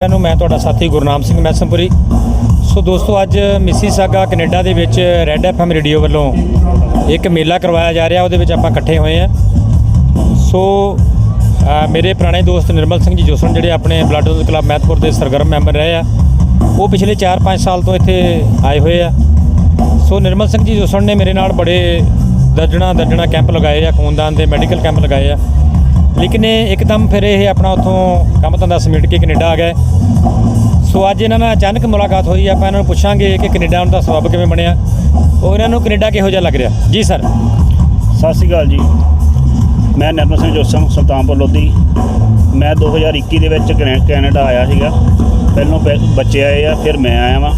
ਨੂੰ, ਮੈਂ ਤੁਹਾਡਾ ਸਾਥੀ ਗੁਰਨਾਮ ਸਿੰਘ ਮੈਸਮਪੁਰੀ ਸੋ ਦੋਸਤੋ, ਅੱਜ ਮਿਸੀਸਾਗਾ ਕੈਨੇਡਾ ਦੇ ਵਿੱਚ ਰੈੱਡ ਐਫਐਮ ਰੇਡੀਓ ਵੱਲੋਂ ਇੱਕ ਮੇਲਾ ਕਰਵਾਇਆ ਜਾ ਰਿਹਾ, ਉਹਦੇ ਵਿੱਚ ਆਪਾਂ ਇਕੱਠੇ ਹੋਏ ਆ ਸੋ ਮੇਰੇ ਪੁਰਾਣੇ ਦੋਸਤ ਨਿਰਮਲ ਸਿੰਘ ਜੀ ਜੋਸਨ, ਜਿਹੜੇ ਆਪਣੇ ਬਲੱਡ ਡੋਨਰ ਕਲੱਬ ਮਹਿਤਪੁਰ ਦੇ ਸਰਗਰਮ ਮੈਂਬਰ ਰਹੇ ਆ, ਉਹ ਪਿਛਲੇ 4-5 ਸਾਲ ਤੋਂ ਇੱਥੇ ਆਏ ਹੋਏ ਆ। ਸੋ ਨਿਰਮਲ ਸਿੰਘ ਜੀ ਜੋਸਨ ਨੇ ਮੇਰੇ ਨਾਲ ਬੜੇ ਦਰਜਣਾ ਦਰਜਣਾ ਕੈਂਪ ਲਗਾਏ ਆ, ਖੂਨਦਾਨ ਦੇ ਮੈਡੀਕਲ ਕੈਂਪ ਲਗਾਏ ਆ। ਲੇਕਿਨ ਇਹ ਇੱਕਦਮ ਫਿਰ ਇਹ ਆਪਣਾ ਉੱਥੋਂ ਕੰਮ ਧੰਦਾ ਸਮੇਟ ਕੇ ਕੈਨੇਡਾ ਆ ਗਏ। ਸੋ ਅੱਜ ਇਹਨਾਂ ਨਾਲ ਅਚਾਨਕ ਮੁਲਾਕਾਤ ਹੋਈ, ਆਪਾਂ ਇਹਨਾਂ ਨੂੰ ਪੁੱਛਾਂਗੇ ਕਿ ਕੈਨੇਡਾ ਆਉਣ ਦਾ ਸਬਬ ਕਿਵੇਂ ਬਣਿਆ। ਉਹ ਇਹਨਾਂ ਨੂੰ ਕੈਨੇਡਾ ਕਿਹੋ ਜਿਹਾ ਲੱਗ ਰਿਹਾ? ਜੀ ਸਰ। ਸਤਿ ਸ਼੍ਰੀ ਅਕਾਲ ਜੀ। ਮੈਂ ਨਰਮਲ ਸਿੰਘ ਜੋਸਮ, ਸੁਲਤਾਨਪੁਰ ਲੋਧੀ। ਮੈਂ 2021 ਦੇ ਵਿੱਚ ਕੈਨੇ- ਕੈਨੇਡਾ ਆਇਆ ਸੀਗਾ। ਪਹਿਲੋਂ ਪਹਿ- ਬੱਚੇ ਆਏ ਆ, ਫਿਰ ਮੈਂ ਆਇਆ ਵਾਂ।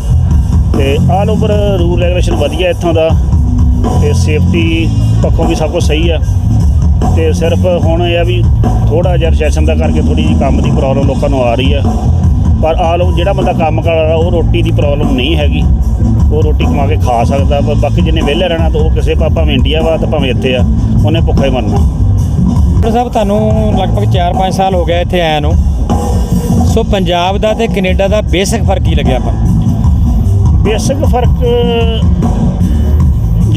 ਤੇ ਆਲ ਓਵਰ ਰੂਲ ਰੈਗੂਲੇਸ਼ਨ ਵਧੀਆ ਇੱਥੋਂ ਦਾ। ਤੇ ਸੇਫਟੀ ਪੱਖੋਂ ਵੀ ਸਭ ਕੁਝ ਸਹੀ ਆ। ਤੇ ਸਿਰਫ ਹੁਣ ਇਹ ਆ ਵੀ ਥੋੜਾ ਜਿਹਾ ਰੈਸੈਸ਼ਨ ਦਾ ਕਰਕੇ ਥੋੜੀ ਜਿਹੀ ਕੰਮ ਦੀ ਪ੍ਰੋਬਲਮ ਲੋਕਾਂ ਨੂੰ ਆ ਰਹੀ ਆ। ਪਰ ਆਲ ਜਿਹੜਾ ਬੰਦਾ ਕੰਮ ਕਰ ਰਿਹਾ ਉਹ ਰੋਟੀ ਦੀ ਪ੍ਰੋਬਲਮ ਨਹੀਂ ਹੈਗੀ। ਉਹ ਰੋਟੀ ਕਮਾ ਕੇ ਖਾ ਸਕਦਾ ਪਰ ਬਾਕੀ ਜਿਹਨੇ ਵਿਹਲੇ ਰਹਿਣਾ ਤਾਂ ਉਹ ਕਿਸੇ ਪਾ- ਭਾਵੇਂ ਇੰਡੀਆ ਵਾ ਤਾਂ ਭਾਵੇਂ ਇੱਥੇ ਆ ਉਹਨੇ ਭੁੱਖਾ ਹੀ ਮਰਨਾ। ਡਾਕਟਰ ਸਾਹਿਬ ਤੁਹਾਨੂੰ ਲਗਭਗ 4-5 ਸਾਲ ਹੋ ਗਏ ਇੱਥੇ ਆਇਆ ਨੂੰ। ਸੋ ਪੰਜਾਬ ਦਾ ਤੇ ਕੈਨੇਡਾ ਦਾ ਬੇਸਿਕ ਫ਼ਰਕ ਕੀ ਲੱਗਿਆ ਆਪਾਂ ਬੇਸਿਕ ਫ਼ਰਕ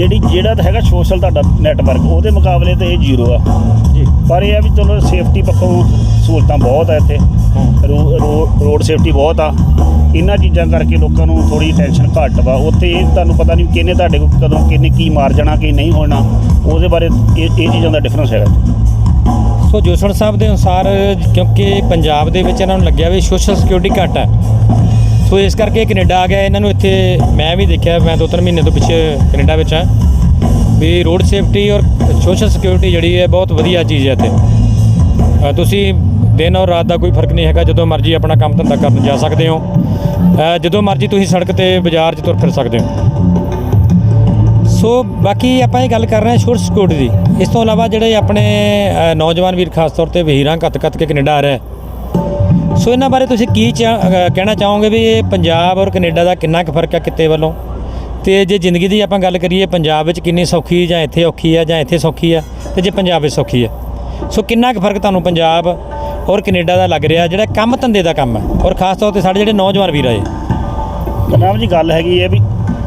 ਜਿਹੜੀ ਜਿਹੜਾ ਤਾਂ ਹੈਗਾ ਸੋਸ਼ਲ ਤੁਹਾਡਾ ਨੈਟਵਰਕ ਉਹਦੇ ਮੁਕਾਬਲੇ ਤੇ ਇਹ ਜ਼ੀਰੋ ਆ। ਜੀ। ਪਰ ਇਹ ਆ ਵੀ ਚਲੋ ਸੇਫਟੀ ਪੱਖੋਂ ਸਹੂਲਤਾਂ ਬਹੁਤ ਆ ਇੱਥੇ। ਰੋਡ ਸੇਫਟੀ ਬਹੁਤ ਆ। ਇਹਨਾਂ ਚੀਜ਼ਾਂ ਕਰਕੇ ਲੋਕਾਂ ਨੂੰ ਥੋੜੀ ਟੈਨਸ਼ਨ ਘੱਟ ਵਾ। ਉੱਥੇ ਇਹ ਤੁਹਾਨੂੰ ਪਤਾ ਨਹੀਂ ਕਿਹਨੇ ਤੁਹਾਡੇ ਕੋਲ ਕਦੋਂ ਕਿਹਨੇ ਕੀ ਮਾਰ ਜਾਣਾ ਕੀ ਨਹੀਂ ਹੋਣਾ। ਉਹਦੇ ਬਾਰੇ ਇਹ ਇਹ ਚੀਜ਼ਾਂ ਦਾ ਡਿਫਰੈਂਸ ਹੈਗਾ। ਸੋ ਜੋਸਣ ਸਾਹਿਬ ਦੇ ਅਨੁਸਾਰ ਕਿਉਂਕਿ ਪੰਜਾਬ ਦੇ ਵਿੱਚ ਇਹਨਾਂ ਨੂੰ ਲੱਗਿਆ ਵੀ ਸੋਸ਼ਲ ਸਿਕਿਉਰਿਟੀ ਘੱਟ ਹੈ ਸੋ ਇਸ ਕਰਕੇ ਕੈਨੇਡਾ ਆ ਗਿਆ। ਇਹਨਾਂ ਨੂੰ ਇੱਥੇ ਮੈਂ ਵੀ ਦੇਖਿਆ, ਮੈਂ ਦੋ ਤਿੰਨ ਮਹੀਨੇ ਤੋਂ ਪਿੱਛੇ ਕੈਨੇਡਾ ਵਿੱਚ ਹਾਂ। ਵੀ ਰੋਡ ਸੇਫਟੀ ਔਰ ਸੋਸ਼ਲ ਸਿਕਿਉਰਿਟੀ ਜਿਹੜੀ ਹੈ, ਬਹੁਤ ਵਧੀਆ ਚੀਜ਼ ਹੈ ਇੱਥੇ। ਤੁਸੀਂ ਦਿਨ ਔਰ ਰਾਤ ਦਾ ਕੋਈ ਫ਼ਰਕ ਨਹੀਂ ਹੈਗਾ, ਜਦੋਂ ਮਰਜ਼ੀ ਆਪਣਾ ਕੰਮ ਧੰਦਾ ਕਰਨ ਜਾ ਸਕਦੇ ਹੋ। ਜਦੋਂ ਮਰਜ਼ੀ ਤੁਸੀਂ ਸੜਕ ਤੇ ਬਾਜ਼ਾਰ 'ਚ ਤੁਰ ਫਿਰ ਸਕਦੇ ਹੋ। ਸੋ ਬਾਕੀ ਆਪਾਂ ਇਹ ਗੱਲ ਕਰ ਰਹੇ ਹਾਂ ਸ਼ੋਰ ਸਿਕਿਉਰਿਟੀ ਦੀ। ਇਸ ਤੋਂ ਇਲਾਵਾ ਜਿਹੜੇ ਆਪਣੇ ਨੌਜਵਾਨ ਵੀਰ, ਖਾਸ ਤੌਰ ਤੇ ਵਹੀਰਾਂ ਕੱਤ ਕੱਤ ਕੇ ਕੈਨੇਡਾ ਆ ਰਿਹਾ ਸੋ ਇਹਨਾਂ ਬਾਰੇ ਤੁਸੀਂ ਕੀ ਕਹਿਣਾ ਚਾਹੋਗੇ ਵੀ ਇਹ ਪੰਜਾਬ ਔਰ ਕੈਨੇਡਾ ਦਾ ਕਿੰਨਾ ਕੁ ਫ਼ਰਕ ਹੈ ਕਿਤੇ ਵੱਲੋਂ? ਤੇ ਜੇ ਜ਼ਿੰਦਗੀ ਦੀ ਆਪਾਂ ਗੱਲ ਕਰੀਏ ਪੰਜਾਬ ਵਿੱਚ ਕਿੰਨੀ ਸੌਖੀ ਜਾਂ ਇੱਥੇ ਔਖੀ ਹੈ ਜਾਂ ਇੱਥੇ ਸੌਖੀ ਹੈ ਤੇ ਜੇ ਪੰਜਾਬ ਵਿੱਚ ਸੌਖੀ ਹੈ ਸੋ ਕਿੰਨਾ ਕੁ ਫ਼ਰਕ ਤੁਹਾਨੂੰ ਪੰਜਾਬ ਔਰ ਕੈਨੇਡਾ ਦਾ ਲੱਗ ਰਿਹਾ ਜਿਹੜਾ ਕੰਮ ਧੰਦੇ ਦਾ ਕੰਮ ਹੈ ਔਰ ਖਾਸ ਤੌਰ ਤੇ ਸਾਡੇ ਜਿਹੜੇ ਨੌਜਵਾਨ ਵੀਰ ਆਏ ਕਨਾਮ ਜੀ ਗੱਲ ਹੈਗੀ ਹੈ ਵੀ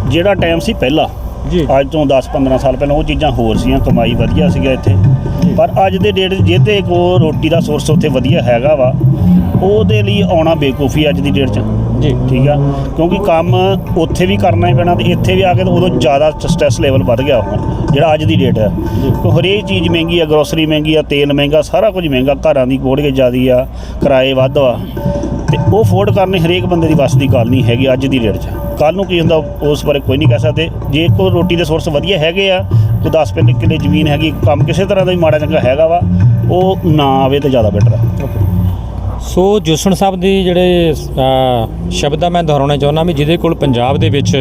ਜਿਹੜਾ ਟਾਈਮ ਸੀ ਪਹਿਲਾਂ ਜੀ। ਅੱਜ ਤੋਂ 10-15 ਸਾਲ ਪਹਿਲਾਂ ਉਹ ਚੀਜ਼ਾਂ ਹੋਰ ਸੀਆਂ ਕਮਾਈ ਵਧੀਆ ਸੀਗਾ ਇੱਥੇ। ਪਰ ਅੱਜ ਦੇ ਡੇਟ ਜਿਹਦੇ ਕੋ ਰੋਟੀ ਦਾ ਸੋਰਸ ਉੱਥੇ ਵਧੀਆ ਹੈਗਾ ਵਾ ਉਹਦੇ ਲਈ ਆਉਣਾ ਬੇਕੂਫੀ ਅੱਜ ਦੀ ਡੇਟ 'ਚ। ਜੀ। ਠੀਕ ਆ? ਕਿਉਂਕਿ ਕੰਮ ਉੱਥੇ ਵੀ ਕਰਨਾ ਹੀ ਪੈਣਾ ਤੇ ਇੱਥੇ ਵੀ ਆ ਕੇ ਤਾਂ ਉਦੋਂ ਜ਼ਿਆਦਾ ਸਟ੍ਰੈਸ ਲੈਵਲ ਵੱਧ ਗਿਆ ਹੁਣ ਜਿਹੜਾ ਅੱਜ ਦੀ ਡੇਟ ਹੈ ਕਿਉਂ ਹਰੇਕ ਚੀਜ਼ ਮਹਿੰਗੀ ਆ ਗਰੋਸਰੀ ਮਹਿੰਗੀ ਆ ਤੇਲ ਮਹਿੰਗਾ ਸਾਰਾ ਕੁਝ ਮਹਿੰਗਾ ਘਰਾਂ ਦੀ ਕੋੜਗੇ ਜ਼ਿਆਦੀ ਆ ਕਿਰਾਏ ਵੱਧ ਆ ਤੇ ਉਹ ਅਫੋਰਡ ਕਰਨੀ ਹਰੇਕ ਬੰਦੇ ਦੀ ਵੱਸ ਦੀ ਗੱਲ ਨਹੀਂ ਹੈਗੀ ਅੱਜ ਦੀ ਡੇਟ 'ਚ। ਕੱਲ ਨੂੰ ਕੀ ਹੁੰਦਾ, ਉਸ ਬਾਰੇ ਕੋਈ ਨਹੀਂ ਕਹਿ ਸਕਦੇ। ਜੇ ਕੋਈ ਰੋਟੀ ਦੇ ਸੋਰਸ ਵਧੀਆ ਹੈਗੇ ਆ, ਕੋਈ 10 ਪਿੰਡ ਕਿੱਲੇ ਜ਼ਮੀਨ ਹੈਗੀ, ਕੰਮ ਕਿਸੇ ਤਰ੍ਹਾਂ ਦਾ ਵੀ ਮਾੜਾ ਚੰਗਾ ਹੈਗਾ ਵਾ, ਉਹ ਨਾ ਆਵੇ ਤਾਂ ਜ਼ਿਆਦਾ ਬੈਟਰ ਆ। ਸੋ ਜੋਸਣ ਸਾਹਿਬ ਦੀ ਜਿਹੜੇ ਸ਼ਬਦ ਆ ਮੈਂ ਦੁਹਰਾਉਣਾ ਚਾਹੁੰਦਾ ਵੀ ਜਿਹਦੇ ਕੋਲ ਪੰਜਾਬ ਦੇ ਵਿੱਚ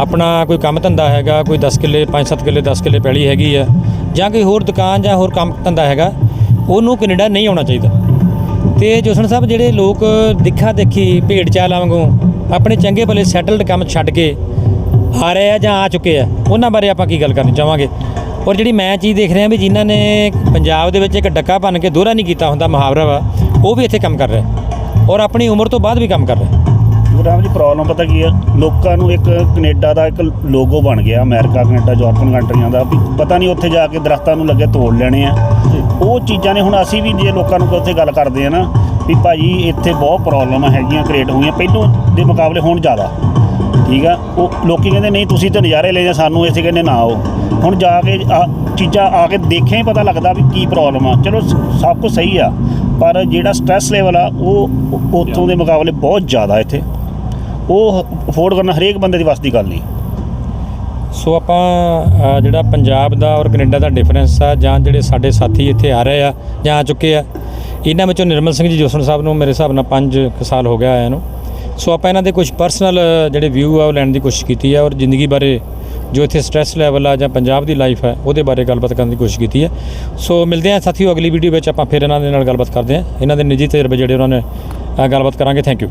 ਆਪਣਾ ਕੋਈ ਕੰਮ ਧੰਦਾ ਹੈਗਾ, ਕੋਈ 10 ਕਿੱਲੇ 5-7 ਕਿੱਲੇ 10 ਕਿੱਲੇ ਪੈਲੀ ਹੈਗੀ ਆ, ਜਾਂ ਕੋਈ ਹੋਰ ਦੁਕਾਨ ਜਾਂ ਹੋਰ ਕੰਮ ਧੰਦਾ ਹੈਗਾ, ਉਹਨੂੰ ਕੈਨੇਡਾ ਨਹੀਂ ਆਉਣਾ ਚਾਹੀਦਾ। ਤੇ ਜੋਸਣ ਸਾਹਿਬ, ਜਿਹੜੇ ਲੋਕ ਦਿਖਾ ਦੇਖੀ ਭੇਡ ਚਾਲ ਵਾਂਗੂ ਆਪਣੇ ਚੰਗੇ ਭਲੇ ਸੈਟਲਡ ਕੰਮ ਛੱਡ ਕੇ ਆ ਰਹੇ ਆ ਜਾਂ ਆ ਚੁੱਕੇ ਆ ਉਹਨਾਂ ਬਾਰੇ ਆਪਾਂ ਕੀ ਗੱਲ ਕਰਨੀ ਚਾਹਾਂਗੇ? ਔਰ ਜਿਹੜੀ ਮੈਂ ਚੀਜ਼ ਦੇਖ ਰਿਹਾ ਵੀ ਜਿਨ੍ਹਾਂ ਨੇ ਪੰਜਾਬ ਦੇ ਵਿੱਚ ਇੱਕ ਡੱਕਾ ਬਣ ਕੇ ਦੋਹਰਾ ਨਹੀਂ ਕੀਤਾ ਹੁੰਦਾ ਮੁਹਾਵਰਾ ਵਾ ਉਹ ਵੀ ਇੱਥੇ ਕੰਮ ਕਰ ਰਿਹਾ ਔਰ ਆਪਣੀ ਉਮਰ ਤੋਂ ਬਾਅਦ ਵੀ ਕੰਮ ਕਰ ਰਿਹਾ ਗੁਰਾਮ ਜੀ ਪ੍ਰੋਬਲਮ ਪਤਾ ਕੀ ਆ? ਲੋਕਾਂ ਨੂੰ ਇੱਕ ਕੈਨੇਡਾ ਦਾ ਇੱਕ ਲੋਗੋ ਬਣ ਗਿਆ ਅਮਰੀਕਾ ਕੈਨੇਡਾ ਯੂਰਪਨ ਕੰਟਰੀਆਂ ਦਾ ਵੀ ਪਤਾ ਨਹੀਂ ਉੱਥੇ ਜਾ ਕੇ ਦਰਖਤਾਂ ਨੂੰ ਲੱਗੇ ਤੋੜ ਲੈਣੇ ਆ। ਉਹ ਚੀਜ਼ਾਂ ਨੇ ਹੁਣ ਅਸੀਂ ਵੀ ਜੇ ਲੋਕਾਂ ਨੂੰ ਉੱਥੇ ਗੱਲ ਕਰਦੇ ਆ ਨਾ ਵੀ ਭਾਜੀ ਇੱਥੇ ਬਹੁਤ ਪ੍ਰੋਬਲਮਾਂ ਹੈਗੀਆਂ ਕ੍ਰੀਏਟ ਹੋਈਆਂ। ਪਹਿਲੋਂ ਦੇ ਮੁਕਾਬਲੇ ਹੁਣ ਜ਼ਿਆਦਾ। ਠੀਕ ਆ? ਉਹ ਲੋਕੀ ਕਹਿੰਦੇ, ਨਹੀਂ, ਤੁਸੀਂ ਤਾਂ ਨਜ਼ਾਰੇ ਲੈ ਜਾ ਸਾਨੂੰ ਇੱਥੇ ਕਹਿੰਦੇ, ਨਾ ਆਓ। ਹੁਣ ਜਾ ਕੇ ਆ ਚੀਜ਼ਾਂ ਆ ਕੇ ਦੇਖਿਆ ਹੀ ਪਤਾ ਲੱਗਦਾ ਵੀ ਕੀ ਪ੍ਰੋਬਲਮ ਆ। ਚਲੋ ਸਭ ਕੁਝ ਸਹੀ ਆ, ਪਰ ਜਿਹੜਾ ਸਟ੍ਰੈਸ ਲੈਵਲ ਆ, ਉਹ ਉਹ ਉੱਥੋਂ ਦੇ ਮੁਕਾਬਲੇ ਬਹੁਤ ਜ਼ਿਆਦਾ ਇੱਥੇ। ਉਹ ਅਫੋਰਡ ਕਰਨਾ ਹਰੇਕ ਬੰਦੇ ਦੀ ਵੱਸ ਦੀ ਗੱਲ ਨਹੀਂ। ਸੋ ਆਪਾਂ ਜਿਹੜਾ ਪੰਜਾਬ ਦਾ ਔਰ ਕੈਨੇਡਾ ਦਾ ਡਿਫਰੈਂਸ ਆ, ਜਾਂ ਜਿਹੜੇ ਸਾਡੇ ਸਾਥੀ ਇੱਥੇ ਆ ਰਹੇ ਆ, ਜਾਂ ਆ ਚੁੱਕੇ ਆ ਇਹਨਾਂ ਵਿੱਚੋਂ ਨਿਰਮਲ ਸਿੰਘ ਜੀ ਜੋਸਣ ਸਾਹਿਬ ਨੂੰ ਮੇਰੇ ਹਿਸਾਬ ਨਾਲ 5 ਸਾਲ ਹੋ ਗਿਆ ਆਇਆ ਨੂੰ। ਸੋ ਆਪਾਂ ਇਹਨਾਂ ਦੇ ਕੁਝ ਪਰਸਨਲ ਜਿਹੜੇ ਵਿਊ ਆ ਉਹ ਲੈਣ ਦੀ ਕੋਸ਼ਿਸ਼ ਕੀਤੀ ਹੈ ਔਰ ਜ਼ਿੰਦਗੀ ਬਾਰੇ ਜੋ ਇੱਥੇ ਸਟ੍ਰੈਸ ਲੈਵਲ ਆ ਜਾਂ ਪੰਜਾਬ ਦੀ ਲਾਈਫ ਹੈ ਉਹਦੇ ਬਾਰੇ ਗੱਲਬਾਤ ਕਰਨ ਦੀ ਕੋਸ਼ਿਸ਼ ਕੀਤੀ ਹੈ ਸੋ ਮਿਲਦੇ ਹਾਂ ਸਾਥੀਓ ਅਗਲੀ ਵੀਡੀਓ ਵਿੱਚ ਆਪਾਂ ਫਿਰ ਇਹਨਾਂ ਦੇ ਨਾਲ ਗੱਲਬਾਤ ਕਰਦੇ ਹਾਂ। ਇਹਨਾਂ ਦੇ ਨਿੱਜੀ ਤਜਰਬੇ ਜਿਹੜੇ ਉਹਨਾਂ ਨੇ ਗੱਲਬਾਤ ਕਰਾਂਗੇ। Thank you